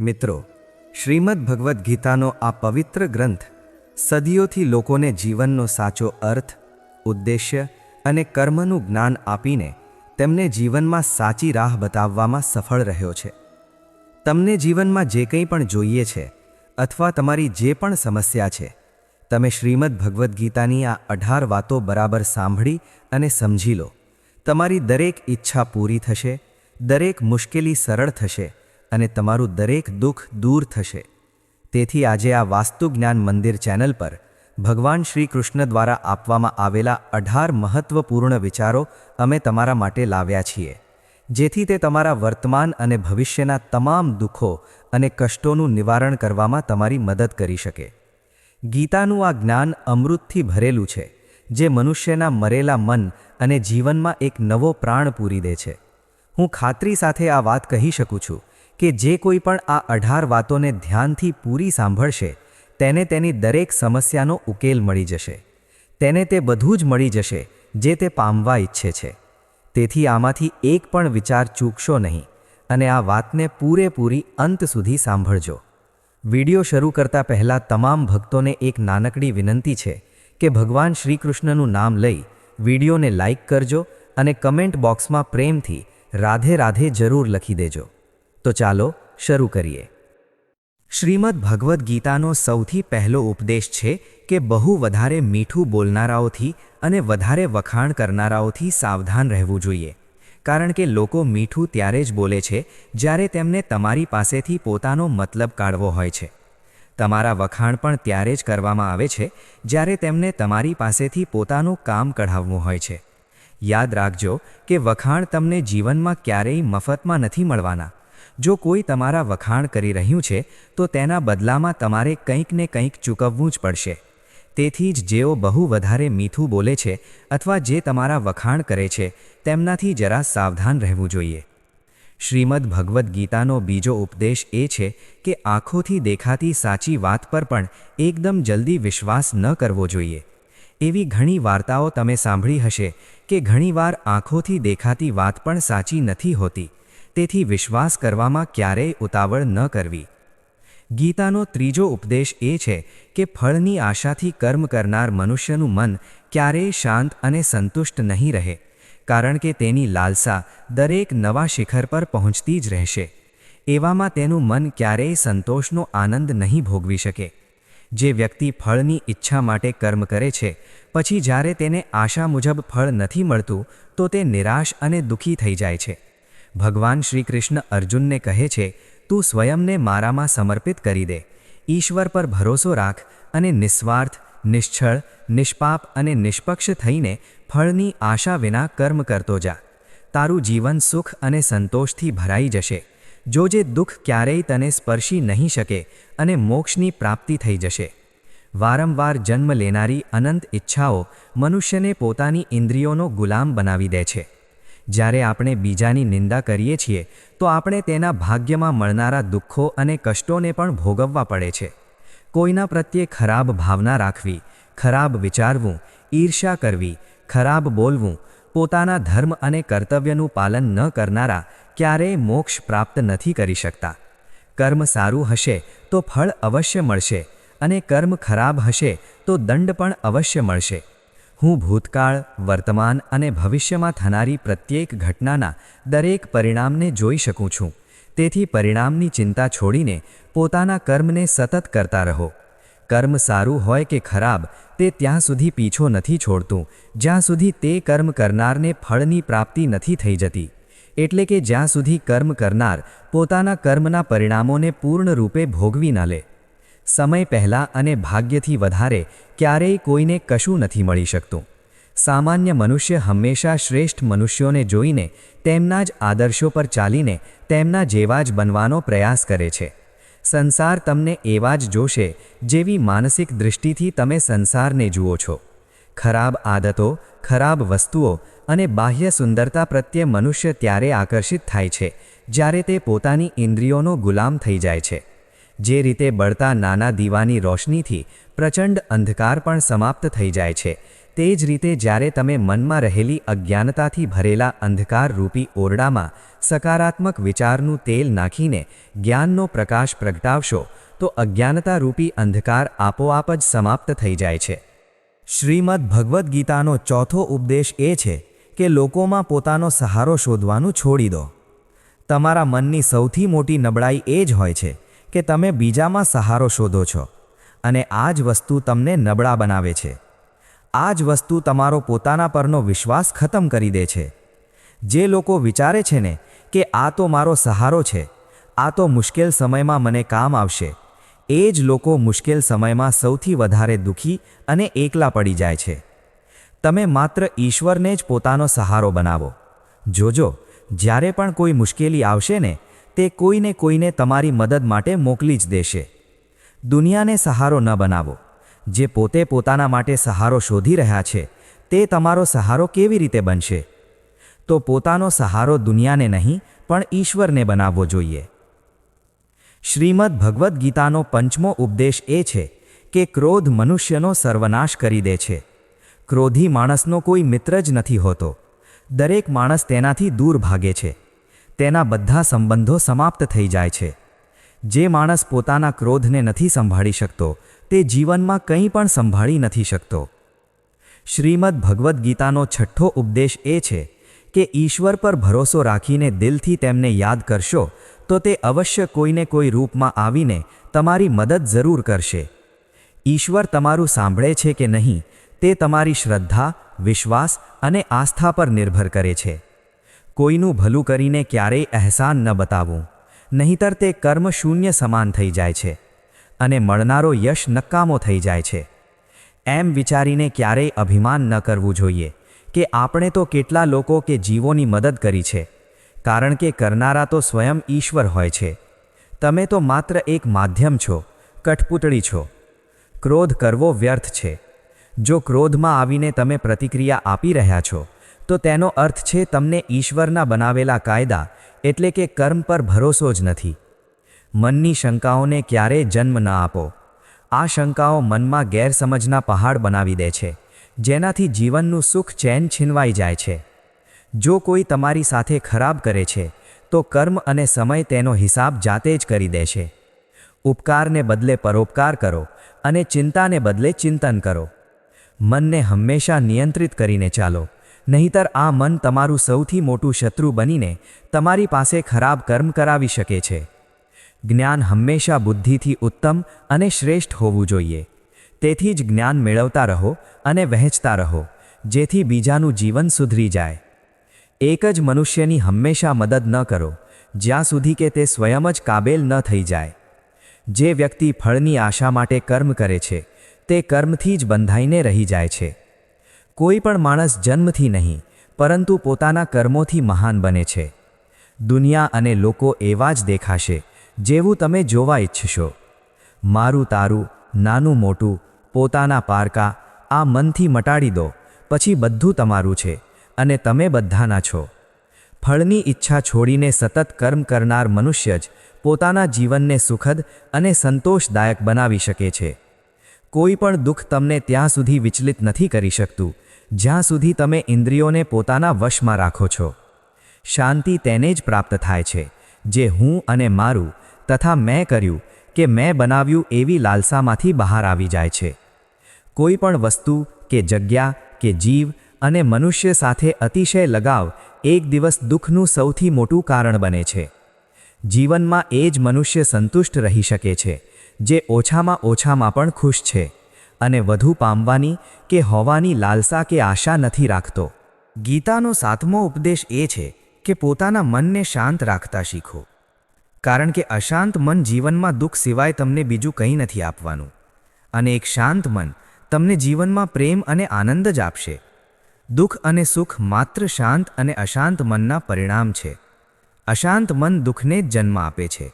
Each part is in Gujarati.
મિત્રો, શ્રીમદ ભગવદ્ ગીતાનો આ પવિત્ર ગ્રંથ સદીઓથી લોકોને જીવનનો સાચો અર્થ, ઉદ્દેશ્ય અને કર્મનું જ્ઞાન આપીને તેમને જીવનમાં સાચી રાહ બતાવવામાં સફળ રહ્યો છે. તમને જીવનમાં જે કંઈ પણ જોઈએ છે અથવા તમારી જે પણ સમસ્યા છે, તમે શ્રીમદ ભગવદ્ ગીતાની આ અઢાર વાતો બરાબર સાંભળી અને સમજી લો. તમારી દરેક ઈચ્છા પૂરી થશે, દરેક મુશ્કેલી સરળ થશે અને તમારું દરેક દુઃખ દૂર થશે. તેથી આજે આ વાસ્તુ જ્ઞાન મંદિર ચેનલ પર ભગવાન શ્રી કૃષ્ણ દ્વારા આપવામાં આવેલા અઢાર મહત્વપૂર્ણ વિચારો અમે તમારા માટે લાવ્યા છીએ, જેથી તે તમારા વર્તમાન અને ભવિષ્યના તમામ દુઃખો અને કષ્ટોનું નિવારણ કરવામાં તમારી મદદ કરી શકે. ગીતાનું આ જ્ઞાન અમૃતથી ભરેલું છે, જે મનુષ્યના મરેલા મન અને જીવનમાં એક નવો પ્રાણ પૂરી દે છે. હું ખાતરી સાથે આ વાત કહી શકું છું કે જે કોઈ પણ આ અઢાર વાતોને ધ્યાનથી પૂરી સાંભળશે, તેને તેની દરેક સમસ્યાનો ઉકેલ મળી જશે. તેને તે બધું જ મળી જશે, જે તે પામવા ઈચ્છે છે. તેથી આમાંથી એક પણ વિચાર ચૂકશો નહીં અને આ વાતને પૂરેપૂરી અંત સુધી સાંભળજો. વિડિયો શરૂ કરતા પહેલાં તમામ ભક્તોને એક નાનકડી વિનંતી છે કે ભગવાન શ્રીકૃષ્ણનું નામ લઈ વિડીયોને લાઇક કરજો અને કમેન્ટ બોક્સમાં પ્રેમથી રાધે રાધે જરૂર લખી દેજો. તો ચાલો શરૂ કરીએ. શ્રીમદ ભગવદ્ ગીતાનો સૌથી પહેલો ઉપદેશ છે કે બહુ વધારે મીઠું બોલનારાઓથી અને વધારે વખાણ કરનારાઓથી સાવધાન રહેવું જોઈએ. કારણ કે લોકો મીઠું ત્યારે જ બોલે છે જ્યારે તેમને તમારી પાસેથી પોતાનો મતલબ કાઢવો હોય છે. તમારા વખાણ પણ ત્યારે જ કરવામાં આવે છે જ્યારે તેમને તમારી પાસેથી પોતાનું કામ કઢાવવું હોય છે. યાદ રાખજો કે વખાણ તમને જીવનમાં ક્યારેય મફતમાં નથી મળવાના. જો કોઈ તમારા વખાણ કરી રહ્યું છે, તો તેના બદલામાં તમારે કંઈક ને કંઈક ચૂકવવું જ પડશે. તેથી જ જેઓ બહુ વધારે મીઠું બોલે છે અથવા જે તમારા વખાણ કરે છે, તેમનાથી જરા સાવધાન રહેવું જોઈએ. શ્રીમદ ભગવદ્ ગીતાનો બીજો ઉપદેશ એ છે કે આંખોથી દેખાતી સાચી વાત પર પણ એકદમ જલ્દી વિશ્વાસ ન કરવો જોઈએ. એવી ઘણી વાર્તાઓ તમે સાંભળી હશે કે ઘણીવાર આંખોથી દેખાતી વાત પણ સાચી નથી હોતી. તેથી વિશ્વાસ કરવામાં ક્યારેય ઉતાવળ ન કરવી. ગીતાનો ત્રીજો ઉપદેશ એ છે કે ફળની આશાથી કર્મ કરનાર મનુષ્યનું મન ક્યારેય શાંત અને સંતુષ્ટ નહીં રહે, કારણ કે તેની લાલસા દરેક નવા શિખર પર પહોંચતી જ રહેશે. એવામાં તેનું મન ક્યારેય સંતોષનો આનંદ નહીં ભોગવી શકે. જે વ્યક્તિ ફળની ઈચ્છા માટે કર્મ કરે છે, પછી જ્યારે તેને આશા મુજબ ફળ નથી મળતું, તો તે નિરાશ અને દુઃખી થઈ જાય છે. ભગવાન શ્રી કૃષ્ણ અર્જુનને કહે છે, તું સ્વયંને મારામાં સમર્પિત કરી દે. ઈશ્વર પર ભરોસો રાખ અને નિસ્વાર્થ નિશ્ચળ નિષ્પાપ અને નિષ્પક્ષ થઈને ફળની આશા વિના કર્મ કરતો જા. તારું જીવન સુખ અને સંતોષથી ભરાઈ જશે. જો જે દુઃખ ક્યારેય તને સ્પર્શી નહીં શકે અને મોક્ષની પ્રાપ્તિ થઈ જશે. વારંવાર જન્મ લેનારી અનંત ઈચ્છાઓ મનુષ્યને પોતાની ઇન્દ્રિયોનો ગુલામ બનાવી દે છે. જ્યારે આપણે બીજાની નિંદા કરીએ છીએ, તો આપણે તેના ભાગ્યમાં મળનારા દુઃખો અને કષ્ટોને પણ ભોગવવા પડે છે. કોઈના પ્રત્યે ખરાબ ભાવના રાખવી, ખરાબ વિચારવું, ઈર્ષ્યા કરવી, ખરાબ બોલવું, પોતાના ધર્મ અને કર્તવ્યનું પાલન ન કરનારા ક્યારેય મોક્ષ પ્રાપ્ત નથી કરી શકતા. કર્મ સારું હશે તો ફળ અવશ્ય મળશે અને કર્મ ખરાબ હશે તો દંડ પણ અવશ્ય મળશે. હું ભૂતકાળ, વર્તમાન અને ભવિષ્યમાં થનારી પ્રત્યેક ઘટનાના દરેક પરિણામને જોઈ શકું છું. તેથી પરિણામની ચિંતા છોડીને પોતાના કર્મને સતત કરતા રહો. કર્મ સારું હોય કે ખરાબ, તે ત્યાં સુધી પીછો નથી છોડતું. જ્યાં સુધી તે કર્મ કરનારને ફળની પ્રાપ્તિ નથી થઈ જતી. એટલે કે જ્યાં સુધી કર્મ કરનાર પોતાના કર્મના પરિણામોને પૂર્ણ રૂપે ભોગવી ન લે. સમય પહેલાં અને ભાગ્યથી વધારે ક્યારેય કોઈને કશું નથી મળી શકતું. સામાન્ય મનુષ્ય હંમેશા શ્રેષ્ઠ મનુષ્યોને જોઈને તેમના જ આદર્શો પર ચાલીને તેમના જેવા જ બનવાનો પ્રયાસ કરે છે. સંસાર તમને એવા જ જોશે જેવી માનસિક દૃષ્ટિથી તમે સંસારને જુઓ છો. ખરાબ આદતો, ખરાબ વસ્તુઓ અને બાહ્ય સુંદરતા પ્રત્યે મનુષ્ય ત્યારે આકર્ષિત થાય છે જ્યારે તે પોતાની ઇન્દ્રિયોનો ગુલામ થઈ જાય છે. જે રીતે બળતા નાના દીવાની રોશનીથી પ્રચંડ અંધકાર પણ સમાપ્ત થઈ જાય છે. તે જ રીતે જ્યારે તમે મનમાં રહેલી અજ્ઞાનતાથી ભરેલા અંધકાર રૂપી ઓરડામાં સકારાત્મક વિચારનું તેલ નાખીને જ્ઞાનનો પ્રકાશ પ્રગટાવશો, તો અજ્ઞાનતા રૂપી અંધકાર આપોઆપ જ સમાપ્ત થઈ જાય છે. શ્રીમદ ભગવદ્ ગીતાનો ચોથો ઉપદેશ એ છે કે લોકોમાં પોતાનો સહારો શોધવાનું છોડી દો. તમારા મનની સૌથી મોટી નબળાઈ એ જ હોય છે કે તમે બીજામાં સહારો શોધો છો અને આ જ વસ્તુ તમને નબળા બનાવે છે. આ જ વસ્તુ તમારો પોતાના પરનો વિશ્વાસ ખતમ કરી દે છે. જે લોકો વિચારે છે ને કે આ તો મારો સહારો છે, આ તો મુશ્કેલ સમયમાં મને કામ આવશે, એ જ લોકો મુશ્કેલ સમયમાં સૌથી વધારે દુઃખી અને એકલા પડી જાય છે. તમે માત્ર ઈશ્વરને જ પોતાનો સહારો બનાવો. જોજો, જ્યારે પણ કોઈ મુશ્કેલી આવશે ને તે કોઈને કોઈને તમારી મદદ માટે મોકલી જ દેશે. દુનિયાને સહારો ન બનાવો. જે પોતે પોતાના માટે સહારો શોધી રહ્યા છે, તે તમારો સહારો કેવી રીતે બનશે? તો પોતાનો સહારો દુનિયાને નહીં, પણ ઈશ્વરને બનાવવો જોઈએ. શ્રીમદ ભગવદ્ ગીતાનો પંચમો ઉપદેશ એ છે કે ક્રોધ મનુષ્યનો સર્વનાશ કરી દે છે. ક્રોધી માણસનો કોઈ મિત્ર જ નથી હોતો. દરેક માણસ તેનાથી દૂર ભાગે છે. તેના બધા સંબંધો સમાપ્ત થઈ જાય છે. જે માણસ પોતાના ક્રોધને નથી સંભાળી શકતો, તે જીવનમાં કંઈ પણ સંભાળી નથી શકતો. શ્રીમદ ભગવદ્ ગીતાનો છઠ્ઠો ઉપદેશ એ છે કે ઈશ્વર પર ભરોસો રાખીને દિલથી તેમને યાદ કરશો, તો તે અવશ્ય કોઈને કોઈ રૂપમાં આવીને તમારી મદદ જરૂર કરશે. ઈશ્વર તમારું સાંભળે છે કે નહીં, તે તમારી શ્રદ્ધા, વિશ્વાસ અને આસ્થા પર નિર્ભર કરે છે. કોઈનું ભલું કરીને ક્યારેય અહેસાન ન બતાવવું નહીંતર તે કર્મ શૂન્ય સમાન થઈ જાય છે અને મળનારો યશ નકામો થઈ જાય છે. એમ વિચારીને ક્યારેય અભિમાન ન કરવું જોઈએ કે આપણે તો કેટલા લોકો કે જીવોની મદદ કરી છે, કારણ કે કરનારા તો સ્વયં ઈશ્વર હોય છે. તમે તો માત્ર એક માધ્યમ છો, કઠપૂતળી છો. ક્રોધ કરવો વ્યર્થ છે. જો ક્રોધમાં આવીને તમે પ્રતિક્રિયા આપી રહ્યા છો તો તેનો અર્થ છે તમને ઈશ્વરના બનાવેલા કાયદા એટલે કે કર્મ પર ભરોસો જ નથી. મનની શંકાઓને ક્યારેય જન્મ ન આપો. આ શંકાઓ મનમાં ગેરસમજના પહાડ બનાવી દે છે, જેનાથી જીવનનું સુખ ચેન છીનવાઈ જાય છે. જો કોઈ તમારી સાથે ખરાબ કરે છે, તો કર્મ અને સમય તેનો હિસાબ જાતે જ કરી દેશે ઉપકારને બદલે પરોપકાર કરો અને ચિંતાને બદલે ચિંતન કરો. મનને હંમેશા નિયંત્રિત કરીને ચાલો. નહીતર આ મન તમારું સૌથી મોટું શત્રુ બનીને તમારી પાસે ખરાબ કર્મ કરાવી શકે છે. જ્ઞાન હંમેશા બુદ્ધિથી ઉત્તમ અને શ્રેષ્ઠ હોવું જોઈએ. તેથી જ જ્ઞાન મેળવતા રહો અને વહેંચતા રહો, જેથી બીજાનું જીવન સુધરી જાય. એક જ મનુષ્યની હંમેશા મદદ ન કરો, જ્યાં સુધી કે તે સ્વયં જ કાબેલ ન થઈ જાય. જે વ્યક્તિ ફળની આશા માટે કર્મ કરે છે, તે કર્મથી જ બંધાઈને રહી જાય છે. કોઈ પણ માણસ જન્મથી નહીં, પરંતુ પોતાના કર્મોથી મહાન બને છે. દુનિયા અને લોકો એવા જ દેખાશે, જેવું તમે જોવા ઈચ્છશો. મારું તારું, નાનું મોટું, પોતાના પારકા, આ મનથી મટાડી દો, પછી બધું તમારું છે, અને તમે બધાના છો. ફળની ઈચ્છા છોડીને સતત કર્મ કરનાર મનુષ્ય જ પોતાના જીવનને સુખદ અને સંતોષદાયક બનાવી શકે છે. કોઈ પણ દુઃખ તમને ત્યાં સુધી વિચલિત નથી કરી શકતું. જ્યાં સુધી તમે ઇન્દ્રિયોને પોતાના વશમાં રાખો છો. શાંતિ તેને જ પ્રાપ્ત થાય છે, જે હું અને મારું તથા મેં કર્યું કે મેં બનાવ્યું એવી લાલસામાંથી બહાર આવી જાય છે. કોઈ પણ વસ્તુ કે જગ્યા કે જીવ અને મનુષ્ય સાથે અતિશય લગાવ એક દિવસ દુઃખનું સૌથી મોટું કારણ બને છે. જીવનમાં એ જ મનુષ્ય સંતુષ્ટ રહી શકે છે, જે ઓછામાં ઓછામાં પણ ખુશ છે. અને વધુ પામવાની કે હોવાની લાલસા કે આશા નથી રાખતો. ગીતાનો સાતમો ઉપદેશ એ છે કે પોતાના મનને શાંત રાખતા શીખો. કારણ કે અશાંત મન જીવનમાં દુઃખ સિવાય તમને બીજું કંઈ નથી આપવાનું. અને એક શાંત મન તમને જીવનમાં પ્રેમ અને આનંદ જ આપશે. દુઃખ અને સુખ માત્ર શાંત અને અશાંત મનના પરિણામ છે. અશાંત મન દુઃખને જન્મ આપે છે.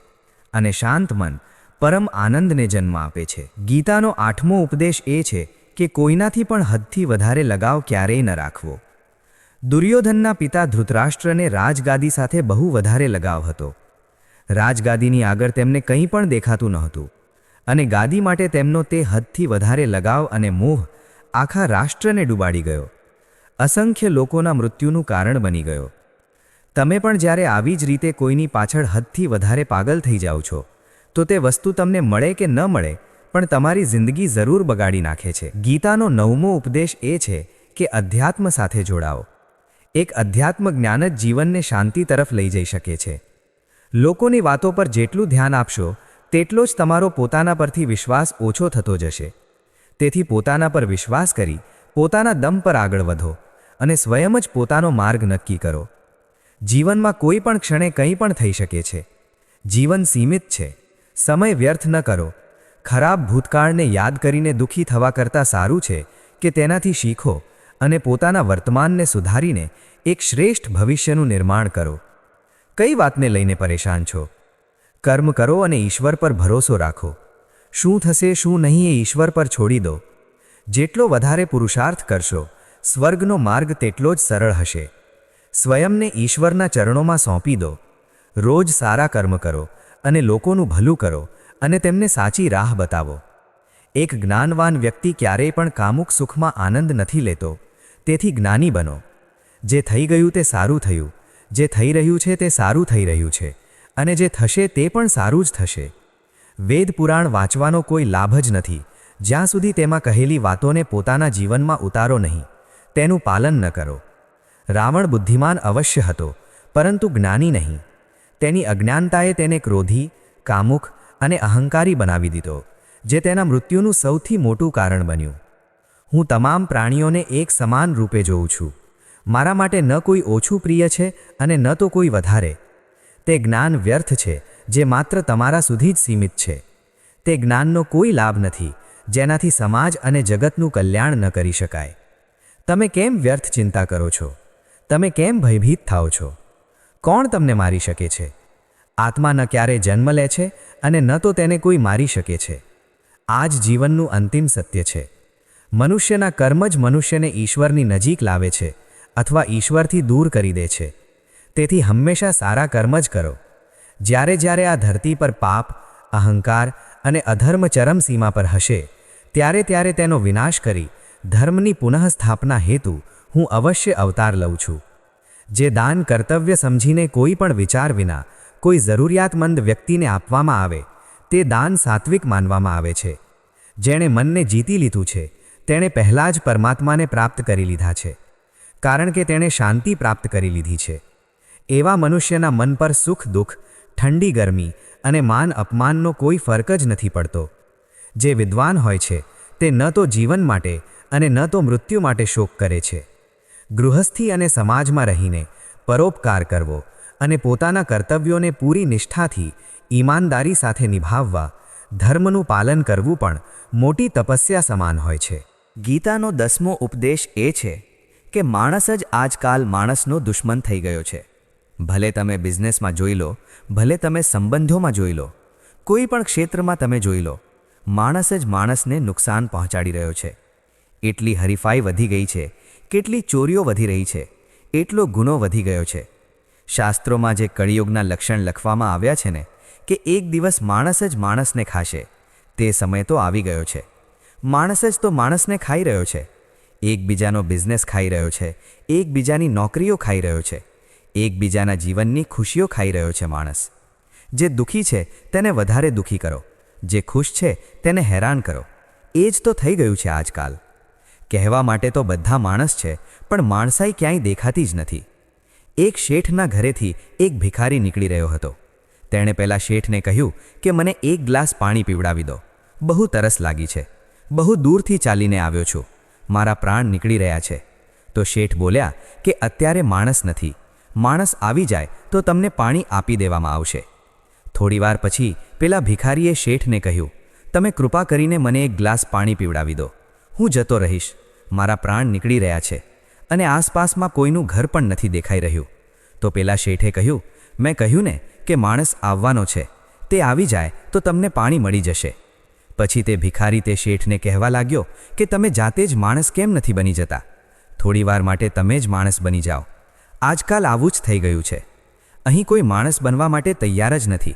અને શાંત મન પરમ આનંદને જન્મ આપે છે. ગીતાનો આઠમો ઉપદેશ એ છે કે કોઈનાથી પણ હદથી વધારે લગાવ ક્યારેય ન રાખવો. દુર્યોધનના પિતા ધૃતરાષ્ટ્રને રાજગાદી સાથે બહુ વધારે લગાવ હતો. રાજગાદીની આગળ તેમને કંઈ પણ દેખાતું નહોતું અને ગાદી માટે તેમનો તે હદથી વધારે લગાવ અને મોહ આખા રાષ્ટ્રને ડૂબાડી ગયો. અસંખ્ય લોકોના મૃત્યુનું કારણ બની ગયો. તમે પણ જ્યારે આવી જ રીતે કોઈની પાછળ હદથી વધારે પાગલ થઈ જાઓ છો તો તે વસ્તુ તમને મળે કે ન મળે, પણ તમારી જિંદગી જરૂર બગાડી નાખે છે. ગીતાનો નવમો ઉપદેશ એ છે કે અધ્યાત્મ સાથે જોડાઓ. એક અધ્યાત્મ જ્ઞાન જ જીવનને શાંતિ તરફ લઈ જઈ શકે છે. લોકોની વાતો પર જેટલું ધ્યાન આપશો, તેટલો જ તમારો પોતાના પરથી વિશ્વાસ ઓછો થતો જશે. તેથી પોતાના પર વિશ્વાસ કરી, પોતાના દમ પર આગળ વધો અને સ્વયં જ પોતાનો માર્ગ નક્કી કરો. જીવનમાં કોઈ પણ ક્ષણે કંઈ પણ થઈ શકે છે. જીવન સીમિત છે. સમય વ્યર્થ ન કરો. ખરાબ ભૂતકાળને યાદ કરીને દુઃખી થવા કરતાં સારું છે કે તેનાથી શીખો અને પોતાના વર્તમાનને સુધારીને એક શ્રેષ્ઠ ભવિષ્યનું નિર્માણ કરો. કઈ વાતને લઈને પરેશાન છો? કર્મ કરો અને ઈશ્વર પર ભરોસો રાખો. શું થશે, શું નહીં એ ઈશ્વર પર છોડી દો. જેટલો વધારે પુરુષાર્થ કરશો, સ્વર્ગનો માર્ગ તેટલો જ સરળ હશે. સ્વયંને ઈશ્વરના ચરણોમાં સોંપી દો. રોજ સારા કર્મ કરો અને લોકોનું ભલું કરો અને તેમને સાચી રાહ બતાવો. એક જ્ઞાનવાન વ્યક્તિ ક્યારેય પણ કામુક સુખમાં આનંદ નથી લેતો. તેથી જ્ઞાની બનો. જે થઈ ગયું તે સારું થયું. જે થઈ રહ્યું છે તે સારું થઈ રહ્યું છે. અને જે થશે તે પણ સારું જ થશે. વેદ પુરાણ વાંચવાનો કોઈ લાભ જ નથી. જ્યાં સુધી તેમાં કહેલી વાતોને પોતાના જીવનમાં ઉતારો નહીં. તેનું પાલન ન કરો. રાવણ બુદ્ધિમાન અવશ્ય હતો, પરંતુ જ્ઞાની નહીં. તેની અજ્ઞાનતાએ તેને ક્રોધી, કામુક અને અહંકારી બનાવી દીધો, જે તેના મૃત્યુનું સૌથી મોટું કારણ બન્યું. હું તમામ પ્રાણીઓને એક સમાન રૂપે જોઉં છું. મારા માટે ન કોઈ ઓછું પ્રિય છે અને ન તો કોઈ વધારે. તે જ્ઞાન વ્યર્થ છે, જે માત્ર તમારા સુધી જ સીમિત છે. તે જ્ઞાનનો કોઈ લાભ નથી, જેનાથી સમાજ અને જગતનું કલ્યાણ ન કરી શકાય. તમે કેમ વ્યર્થ ચિંતા કરો છો? તમે કેમ ભયભીત થાઓ છો? કોણ તમને મારી શકે છે? આત્મા ન ક્યારે જન્મ લે છે અને ન તો તેને કોઈ મારી શકે છે. આ જ જીવનનું અંતિમ સત્ય છે. મનુષ્યના કર્મ જ મનુષ્યને ઈશ્વરની નજીક લાવે છે અથવા ઈશ્વરથી દૂર કરી દે છે. તેથી હંમેશા સારા કર્મ જ કરો. જ્યારે જ્યારે આ ધરતી પર પાપ, અહંકાર અને અધર્મ ચરમસીમા પર હશે, ત્યારે ત્યારે તેનો વિનાશ કરી ધર્મની પુનઃસ્થાપના હેતુ હું અવશ્ય અવતાર લઉં છું. જે દાન કર્તવ્ય સમજીને કોઈ પણ વિચાર વિના, કોઈ જરૂરિયાતમંદ વ્યક્તિને આપવામાં આવે, તે દાન સાત્વિક માનવામાં આવે છે. જેણે મનને જીતી લીધું છે, તેણે પહેલાં જ પરમાત્માને પ્રાપ્ત કરી લીધા છે. કારણ કે તેણે શાંતિ પ્રાપ્ત કરી લીધી છે. એવા મનુષ્યના મન પર સુખ, દુઃખ, ઠંડી, ગરમી અને માન અપમાનનો કોઈ ફરક જ નથી પડતો. જે વિદ્વાન હોય છે, તે ન તો જીવન માટે અને ન તો મૃત્યુ માટે શોક કરે છે. ગૃહસ્થી અને સમાજમાં રહીને પરોપકાર કરવો અને પોતાના કર્તવ્યોને પૂરી નિષ્ઠાથી ઈમાનદારી સાથે નિભાવવા, ધર્મનું પાલન કરવું પણ મોટી તપસ્યા સમાન હોય છે. ગીતાનો દસમો ઉપદેશ એ છે કે માણસ જ આજકાલ માણસનો દુશ્મન થઈ ગયો છે. ભલે તમે બિઝનેસમાં જોઈ લો, ભલે તમે સંબંધોમાં જોઈ લો, કોઈ પણ ક્ષેત્રમાં તમે જોઈ લો, માણસ જ માણસને નુકસાન પહોંચાડી રહ્યો છે. એટલી હરીફાઈ વધી ગઈ છે કેટલી ચોરીઓ વધી રહી છે, એટલો ગુનો વધી ગયો છે. શાસ્ત્રોમાં જે કળિયુગના લક્ષણ લખવામાં આવ્યા છે ને, કે એક દિવસ માણસ જ માણસને ખાશે, તે સમય તો આવી ગયો છે. માણસ જ તો માણસને ખાઈ રહ્યો છે. એકબીજાનો બિઝનેસ ખાઈ રહ્યો છે, એકબીજાની નોકરીઓ ખાઈ રહ્યો છે, એકબીજાના જીવનની ખુશીઓ ખાઈ રહ્યો છે માણસ. જે દુઃખી છે, તેને વધારે દુઃખી કરો, જે ખુશ છે, તેને હેરાન કરો. એ જ તો થઈ ગયું છે આજકાલ. કહેવા માટે તો બધા માણસ છે, પણ માણસાઈ ક્યાંય દેખાતી જ નથી. એક શેઠના ઘરેથી એક ભિખારી નીકળી રહ્યો હતો. તેણે પહેલાં શેઠને કહ્યું કે મને એક ગ્લાસ પાણી પીવડાવી દો. બહુ તરસ લાગી છે. બહુ દૂરથી ચાલીને આવ્યો છું. મારા પ્રાણ નીકળી રહ્યા છે. તો શેઠ બોલ્યા કે અત્યારે માણસ નથી. માણસ આવી જાય તો તમને પાણી આપી દેવામાં આવશે. થોડીવાર પછી પેલા ભિખારીએ શેઠને કહ્યું, તમે કૃપા કરીને મને એક ગ્લાસ પાણી પીવડાવી દો. હું જતો રહીશ. મારા પ્રાણ નીકળી રહ્યા છે અને આસપાસમાં કોઈનું ઘર પણ નથી દેખાઈ રહ્યું. તો પેલા શેઠે કહ્યું, મેં કહ્યું ને કે માણસ આવવાનો છે. તે આવી જાય તો તમને પાણી મળી જશે. પછી તે ભિખારી તે શેઠને કહેવા લાગ્યો કે તમે જાતે જ માણસ કેમ નથી બની જતા? થોડીવાર માટે તમે જ માણસ બની જાઓ. આજકાલ આવું જ થઈ ગયું છે. અહીં કોઈ માણસ બનવા માટે તૈયાર જ નથી.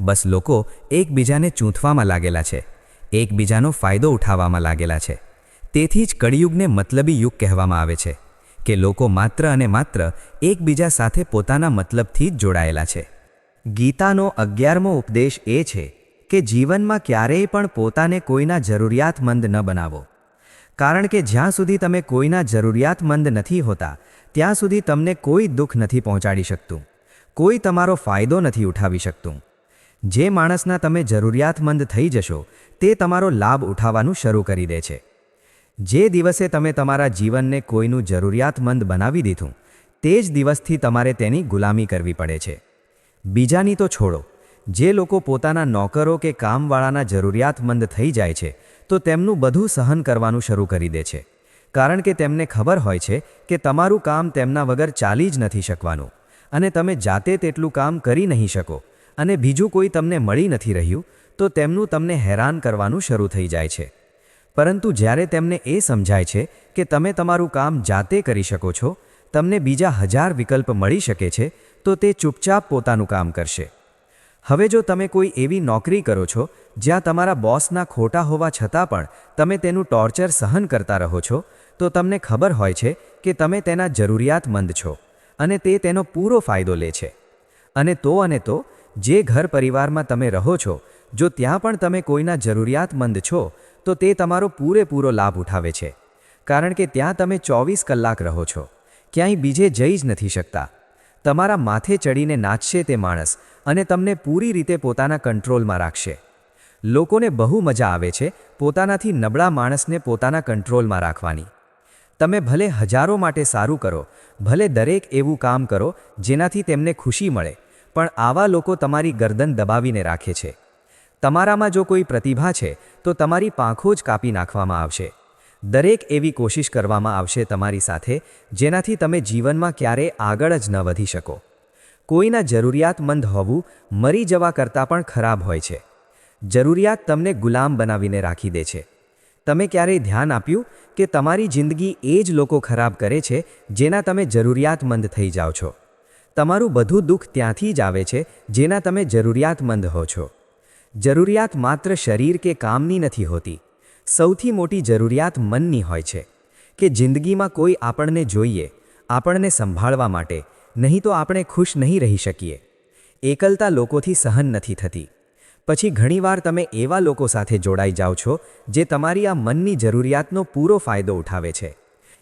બસ લોકો એકબીજાને ચૂંથવામાં લાગેલા છે. એકબીજાનો ફાયદો ઉઠાવવામાં લાગેલા છે. તેથી જ કળિયુગને મતલબી યુગ કહેવામાં આવે છે, કે લોકો માત્ર અને માત્ર એકબીજા સાથે પોતાના મતલબથી જ જોડાયેલા છે. ગીતાનો અગિયારમો ઉપદેશ એ છે કે જીવનમાં ક્યારેય પણ પોતાને કોઈના જરૂરિયાતમંદ ન બનાવો. કારણ કે જ્યાં સુધી તમે કોઈના જરૂરિયાતમંદ નથી હોતા, ત્યાં સુધી તમને કોઈ દુઃખ નથી પહોંચાડી શકતું. કોઈ તમારો ફાયદો નથી ઉઠાવી શકતું. જે માણસના તમે જરૂરિયાતમંદ થઈ જશો, તે તમારો લાભ ઉઠાવવાનું શરૂ કરી દે છે. જે દિવસે તમે તમારા જીવનને કોઈનું જરૂરિયાતમંદ બનાવી દીધું, તે જ દિવસથી તમારે તેની ગુલામી કરવી પડે છે. બીજાની તો છોડો, જે લોકો પોતાના નોકરો કે કામવાળાના જરૂરિયાતમંદ થઈ જાય છે, તો તેમનું બધું સહન કરવાનું શરૂ કરી દે છે. કારણ કે તેમને ખબર હોય છે કે તમારું કામ તેમના વગર ચાલી જ નથી શકવાનું, અને તમે જાતે તેટલું કામ કરી નહીં શકો, અને બીજું કોઈ તમને મળી નથી રહ્યું, તો તેમનું તમને હેરાન કરવાનું શરૂ થઈ જાય છે. પરંતુ જ્યારે તેમને એ સમજાય છે કે તમે તમારું કામ જાતે કરી શકો છો, તમને બીજા હજાર વિકલ્પ મળી શકે છે, તો તે ચૂપચાપ પોતાનું કામ કરશે. હવે જો તમે કોઈ એવી નોકરી કરો છો, જ્યાં તમારા બોસના ખોટા હોવા છતાં પણ તમે તેનું ટોર્ચર સહન કરતા રહો છો, તો તમને ખબર હોય છે કે તમે તેના જરૂરિયાતમંદ છો અને તે તેનો પૂરો ફાયદો લે છે. અને તો અને તો, જે ઘર પરિવારમાં તમે રહો છો, જો ત્યાં પણ તમે કોઈના જરૂરિયાતમંદ છો તો તે તમારો પૂરેપૂરો લાભ ઉઠાવે છે. કારણ કે ત્યાં તમે ચોવીસ કલાક રહો છો. ક્યાંય બીજે જઈ જ નથી શકતા. તમારા માથે ચડીને નાચશે તે માણસ અને તમને પૂરી રીતે પોતાના કંટ્રોલમાં રાખશે. લોકોને બહુ મજા આવે છે પોતાનાથી નબળા માણસને પોતાના કંટ્રોલમાં રાખવાની. તમે ભલે હજારો માટે સારું કરો, ભલે દરેક એવું કામ કરો જેનાથી તેમને ખુશી મળે, પણ આવા લોકો તમારી ગરદન દબાવીને રાખે છે. તમારામાં જો કોઈ પ્રતિભા છે, તો તમારી પાંખો જ કાપી નાખવામાં આવશે. દરેક એવી કોશિશ કરવામાં આવશે તમારી સાથે, જેનાથી તમે જીવનમાં ક્યારે આગળ જ ન વધી શકો. કોઈના જરૂરિયાતમંદ હોવું, મરી જવા કરતાં પણ ખરાબ હોય છે. જરૂરિયાત તમને ગુલામ બનાવીને રાખી દે છે. તમે ક્યારેય ધ્યાન આપ્યું કે તમારી જિંદગી એ જ લોકો ખરાબ કરે છે, જેના તમે જરૂરિયાતમંદ થઈ જાઓ છો? તમારું બધું દુઃખ ત્યાંથી જ આવે છે, જેના તમે જરૂરિયાતમંદ હો છો. જરૂરિયાત માત્ર શરીર કે કામની નથી હોતી. સૌથી મોટી જરૂરિયાત મનની હોય છે. કે જિંદગીમાં કોઈ આપણને જોઈએ, આપણને સંભાળવા માટે, નહીં તો આપણે ખુશ નહીં રહી શકીએ. એકલતા લોકોથી સહન નથી થતી. પછી ઘણીવાર તમે એવા લોકો સાથે જોડાઈ જાઓ છો, જે તમારી આ મનની જરૂરિયાતનો પૂરો ફાયદો ઉઠાવે છે.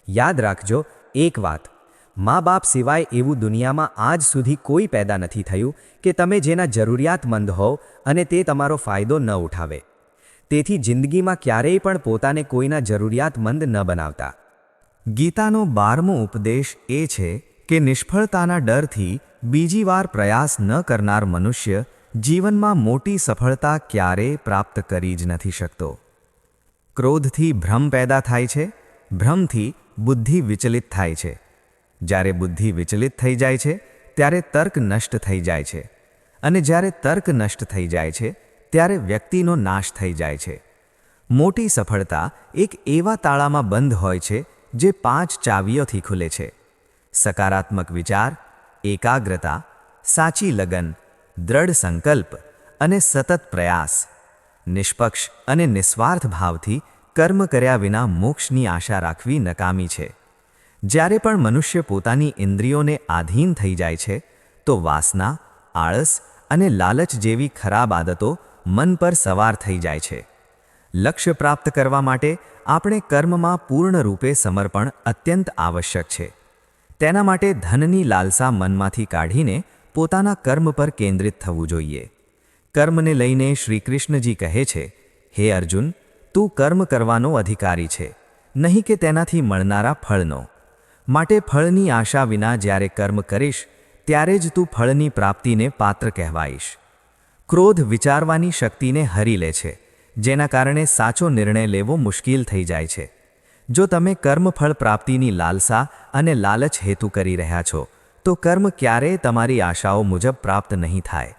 યાદ રાખજો, એક વાત. મા બાપ સિવાય એવું દુનિયામાં આજ સુધી કોઈ પેદા નથી થયું કે તમે જેના જરૂરિયાતમંદ હોવ અને તે તમારો ફાયદો ન ઉઠાવે. તેથી જિંદગીમાં ક્યારેય પણ પોતાને કોઈના જરૂરિયાતમંદ ન બનાવતા. ગીતાનો બારમો ઉપદેશ એ છે કે નિષ્ફળતાના ડરથી બીજી વાર પ્રયાસ ન કરનાર મનુષ્ય જીવનમાં મોટી સફળતા ક્યારેય પ્રાપ્ત કરી જ નથી શકતો. ક્રોધથી ભ્રમ પેદા થાય છે, ભ્રમથી બુદ્ધિ વિચલિત થાય છે. જ્યારે બુદ્ધિ વિચલિત થઈ જાય છે, ત્યારે તર્ક નષ્ટ થઈ જાય છે. અને જ્યારે તર્ક નષ્ટ થઈ જાય છે, ત્યારે વ્યક્તિનો નાશ થઈ જાય છે. મોટી સફળતા એક એવા તાળામાં બંધ હોય છે, જે પાંચ ચાવીઓથી ખુલે છે. સકારાત્મક વિચાર, એકાગ્રતા, સાચી લગન, દ્રઢ સંકલ્પ અને સતત પ્રયાસ. નિષ્પક્ષ અને નિસ્વાર્થ ભાવથી કર્મ કર્યા વિના મોક્ષની આશા રાખવી નકામી છે. જ્યારે પણ મનુષ્ય પોતાની ઇન્દ્રિયોને આધીન થઈ જાય છે, તો વાસના, આળસ અને લાલચ જેવી ખરાબ આદતો મન પર સવાર થઈ જાય છે. લક્ષ્ય પ્રાપ્ત કરવા માટે આપણે કર્મમાં પૂર્ણ રૂપે સમર્પણ અત્યંત આવશ્યક છે. તેના માટે ધનની લાલસા મનમાંથી કાઢીને પોતાના કર્મ પર કેન્દ્રિત થવું જોઈએ. કર્મને લઈને શ્રીકૃષ્ણજી કહે છે, હે અર્જુન, તું કર્મ કરવાનો અધિકારી છે. નહીં કે તેનાથી મળનારા ફળનો. માટે ફળની આશા વિના જ્યારે કર્મ કરીશ, ત્યારે જ તું ફળની પ્રાપ્તિને પાત્ર કહેવાઈશ. ક્રોધ વિચારવાની શક્તિને હરી લે છે, જેના કારણે સાચો નિર્ણય લેવો મુશ્કેલ થઈ જાય છે. જો તમે કર્મફળ પ્રાપ્તિની લાલસા અને લાલચ હેતુ કરી રહ્યા છો, તો કર્મ ક્યારેય તમારી આશાઓ મુજબ પ્રાપ્ત નહીં થાય.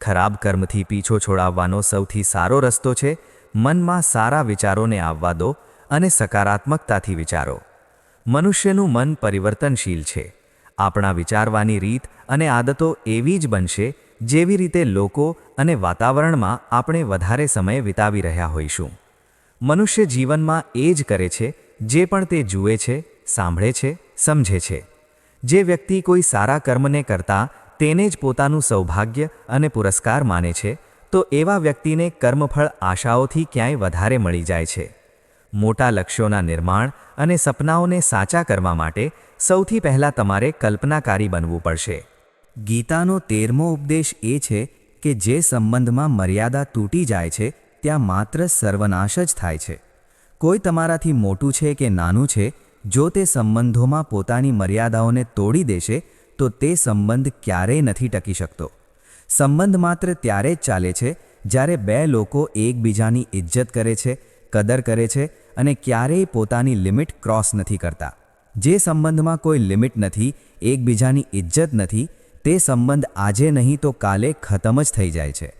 ખરાબ કર્મથી પીછો છોડાવવાનો સૌથી સારો રસ્તો છે, મનમાં સારા વિચારોને આવવા દો અને સકારાત્મકતાથી વિચારો. મનુષ્યનું મન પરિવર્તનશીલ છે. આપણા વિચારવાની રીત અને આદતો એવી જ બનશે જેવી રીતે લોકો અને વાતાવરણમાં આપણે વધારે સમય વિતાવી રહ્યા હોઈશું. મનુષ્ય જીવનમાં એ જ કરે છે, જે પણ તે જુએ છે, સાંભળે છે, સમજે છે. જે વ્યક્તિ કોઈ સારા કર્મને કરતા તેને જ પોતાનું સૌભાગ્ય અને પુરસ્કાર માને છે, તો એવા વ્યક્તિને કર્મફળ આશાઓથી ક્યાંય વધારે મળી જાય છે. મોટા લક્ષ્યોના નિર્માણ અને સપનાઓને સાચા કરવા માટે સૌથી પહેલાં તમારે કલ્પનાકારી બનવું પડશે. ગીતાનો તેરમો ઉપદેશ એ છે કે જે સંબંધમાં મર્યાદા તૂટી જાય છે, ત્યાં માત્ર સર્વનાશ જ થાય છે. કોઈ તમારાથી મોટું છે કે નાનું છે, જો તે સંબંધોમાં પોતાની મર્યાદાઓને તોડી દેશે, તો તે સંબંધ ક્યારેય નથી ટકી શકતો. સંબંધ માત્ર ત્યારે જ ચાલે છે જ્યારે બે લોકો એકબીજાની ઇજ્જત કરે છે, કદર કરે છે અને ક્યારેય પોતાની લિમિટ ક્રોસ નથી કરતા. જે સંબંધમાં કોઈ લિમિટ નથી, એકબીજાની ઇજ્જત નથી, તે સંબંધ આજે નહીં તો કાલે ખતમ જ થઈ જાય છે.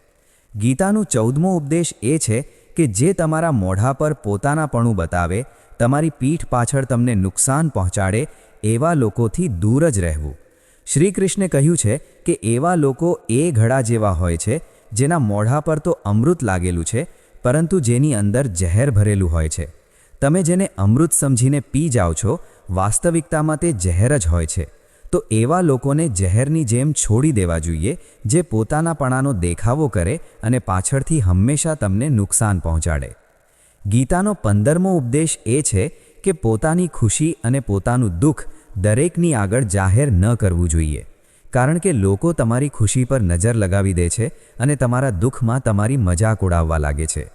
ગીતાનું ચૌદમો ઉપદેશ એ છે કે જે તમારા મોઢા પર પોતાનાપણું બતાવે, તમારી પીઠ પાછળ તમને નુકસાન પહોંચાડે, એવા લોકોથી દૂર જ રહેવું. શ્રી કૃષ્ણે કહ્યું છે કે એવા લોકો એ ઘડા જેવા હોય છે, જેના મોઢા પર તો અમૃત લાગેલું છે, પરંતુ જેની અંદર ઝેર ભરેલું હોય છે. તમે જેને અમૃત સમજીને પી જાઓ છો, વાસ્તવિકતામાં તે ઝેર જ હોય છે. તો એવા લોકોને ઝેરની જેમ છોડી દેવા જોઈએ, જે પોતાનાપણાનો દેખાવો કરે અને પાછળથી હંમેશા તમને નુકસાન પહોંચાડે. ગીતાનો પંદરમો ઉપદેશ એ છે કે પોતાની ખુશી અને પોતાનું દુઃખ દરેકની આગળ જાહેર ન કરવું જોઈએ. કારણ કે લોકો તમારી ખુશી પર નજર લગાવી દે છે અને તમારા દુઃખમાં તમારી મજાક ઉડાવવા લાગે છે.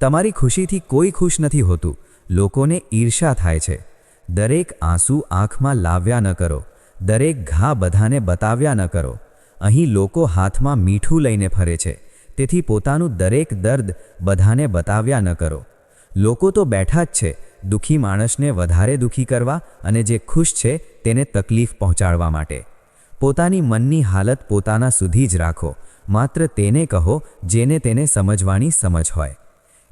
તમારી ખુશીથી કોઈ ખુશ નથી હોતું લોકોને ઈર્ષા થાય છે. દરેક આંસુ આંખમાં લાવ્યા ન કરો. દરેક ઘા બધાને બતાવ્યા ન કરો. અહીં લોકો હાથમાં મીઠું લઈને ફરે છે. તેથી પોતાનું દરેક દર્દ બધાને બતાવ્યા ન કરો. લોકો તો બેઠા જ છે. દુઃખી માણસને વધારે દુઃખી કરવા અને જે ખુશ છે તેને તકલીફ પહોંચાડવા માટે. પોતાની મનની હાલત પોતાના સુધી જ રાખો. માત્ર તેને કહો, જેને તેને સમજવાની સમજ હોય.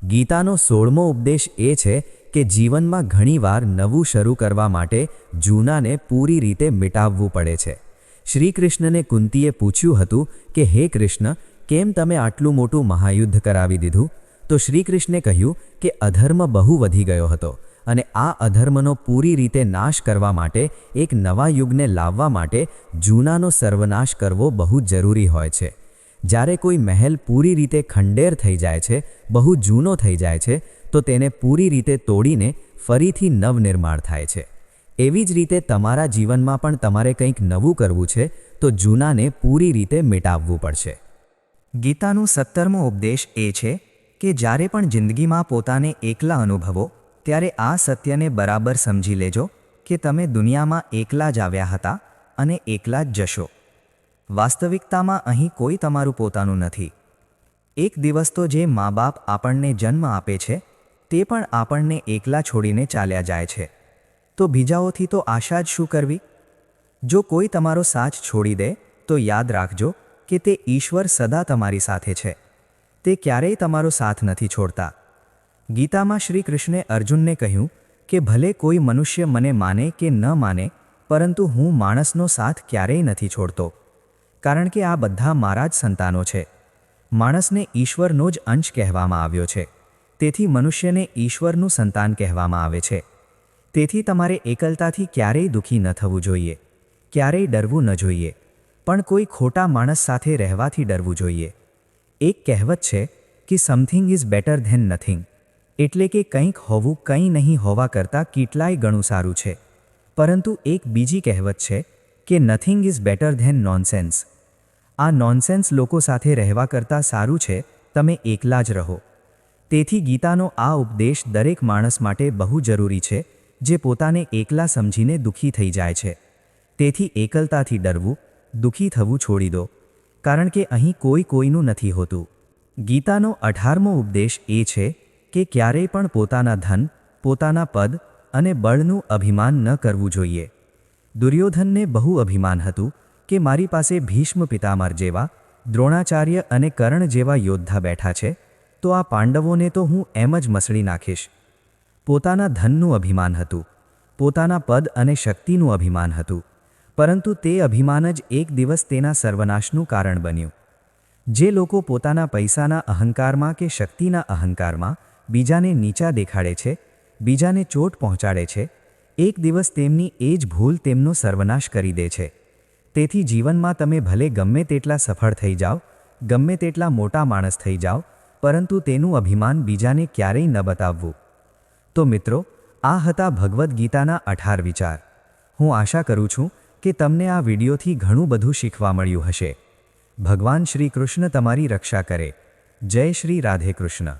ગીતાનો સોળમો ઉપદેશ એ છે કે જીવનમાં ઘણીવાર નવું શરૂ કરવા માટે જૂનાને પૂરી રીતે મિટાવવું પડે છે. શ્રી કૃષ્ણને કુંતીએ પૂછ્યું હતું કે, હે કૃષ્ણ, કેમ તમે આટલું મોટું મહાયુદ્ધ કરાવી દીધું? તો શ્રી કૃષ્ણે કહ્યું કે, અધર્મ બહુ વધી ગયો હતો અને આ અધર્મનો પૂરી રીતે નાશ કરવા માટે, એક નવા યુગને લાવવા માટે જૂનાનો સર્વનાશ કરવો બહુ જરૂરી હોય છે. જ્યારે કોઈ મહેલ પૂરી રીતે ખંડેર થઈ જાય છે, બહુ જૂનો થઈ જાય છે તો તેને પૂરી રીતે તોડીને ફરીથી નવનિર્માણ થાય છે. એવી જ રીતે તમારા જીવનમાં પણ તમારે કંઈક નવું કરવું છે, તો જૂનાને પૂરી રીતે મિટાવવું પડશે. ગીતાનું સત્તરમો ઉપદેશ એ છે કે જ્યારે પણ જિંદગીમાં પોતાને એકલા અનુભવો, ત્યારે આ સત્યને બરાબર સમજી લેજો કે તમે દુનિયામાં એકલા જ આવ્યા હતા અને એકલા જ જશો. વાસ્તવિકતામાં અહીં કોઈ તમારું પોતાનું નથી. એક દિવસ તો જે મા બાપ આપણને જન્મ આપે છે તે પણ આપણને એકલા છોડીને ચાલ્યા જાય છે. તો બીજાઓથી તો આશા જ શું કરવી? જો કોઈ તમારો સાથ છોડી દે, તો યાદ રાખજો કે તે ઈશ્વર સદા તમારી સાથે છે. તે ક્યારેય તમારો સાથ નથી છોડતા. ગીતામાં શ્રી કૃષ્ણે અર્જુનને કહ્યું કે ભલે કોઈ મનુષ્ય મને માને કે ન માને, પરંતુ હું માણસનો સાથ ક્યારેય નથી છોડતો. કારણ કે આ બધા મારા જ સંતાનો છે. માણસને ઈશ્વરનો જ અંશ કહેવામાં આવ્યો છે. તેથી મનુષ્યને ઈશ્વરનું સંતાન કહેવામાં આવે છે. તેથી તમારે એકલતાથી ક્યારેય દુઃખી ન થવું જોઈએ. ક્યારેય ડરવું ન જોઈએ. પણ કોઈ ખોટા માણસ સાથે રહેવાથી ડરવું જોઈએ. એક કહેવત છે કે something is better than nothing એટલે કે કંઈક હોવું કંઈ નહીં હોવા કરતાં કેટલાય ગણું સારું છે. પરંતુ એક બીજી કહેવત છે કે nothing is better than nonsense આ નોનસેન્સ લોકો સાથે રહેવા કરતાં સારું છે, તમે એકલા જ રહો. તેથી ગીતાનો આ ઉપદેશ દરેક માણસ માટે બહુ જરૂરી છે, જે પોતાને એકલા સમજીને દુઃખી થઈ જાય છે. તેથી એકલતાથી ડરવું, દુઃખી થવું છોડી દો, કારણ કે અહીં કોઈ કોઈનું નથી હોતું. ગીતાનો અઢારમો ઉપદેશ એ છે કે ક્યારેય પણ પોતાના ધન, પોતાના પદ અને બળનું અભિમાન ન કરવું જોઈએ. દુર્યોધનને બહુ અભિમાન હતું કે મારી પાસે ભીષ્મ પિતામર જેવા, દ્રોણાચાર્ય અને કર્ણ જેવા યોદ્ધા બેઠા છે તો આ પાંડવોને તો હું એમ જ મસળી નાખીશ. પોતાના ધનનું અભિમાન હતું. પોતાના પદ અને શક્તિનું અભિમાન હતું. પરંતુ તે અભિમાન જ એક દિવસ તેના સર્વનાશનું કારણ બન્યું. જે લોકો પોતાના પૈસાના અહંકારમાં કે શક્તિના અહંકારમાં બીજાને નીચા દેખાડે છે, બીજાને ચોટ પહોંચાડે છે, એક દિવસ તેમની એ જ ભૂલ તેમનો સર્વનાશ કરી દે છે. તેથી જીવનમાં તમે ભલે ગમે તેટલા સફળ થઈ જાઓ, ગમે તેટલા મોટા માણસ થઈ જાઓ પરંતુ તેનું અભિમાન બીજાને ક્યારેય ન બતાવવું. તો મિત્રો, આ હતા ભગવદ્ ગીતાના અઢાર વિચાર. હું આશા કરું છું કે તમને આ વિડીયોથી ઘણું બધું શીખવા મળ્યું હશે. ભગવાન શ્રી કૃષ્ણ તમારી રક્ષા કરે. જય શ્રી રાધે કૃષ્ણ.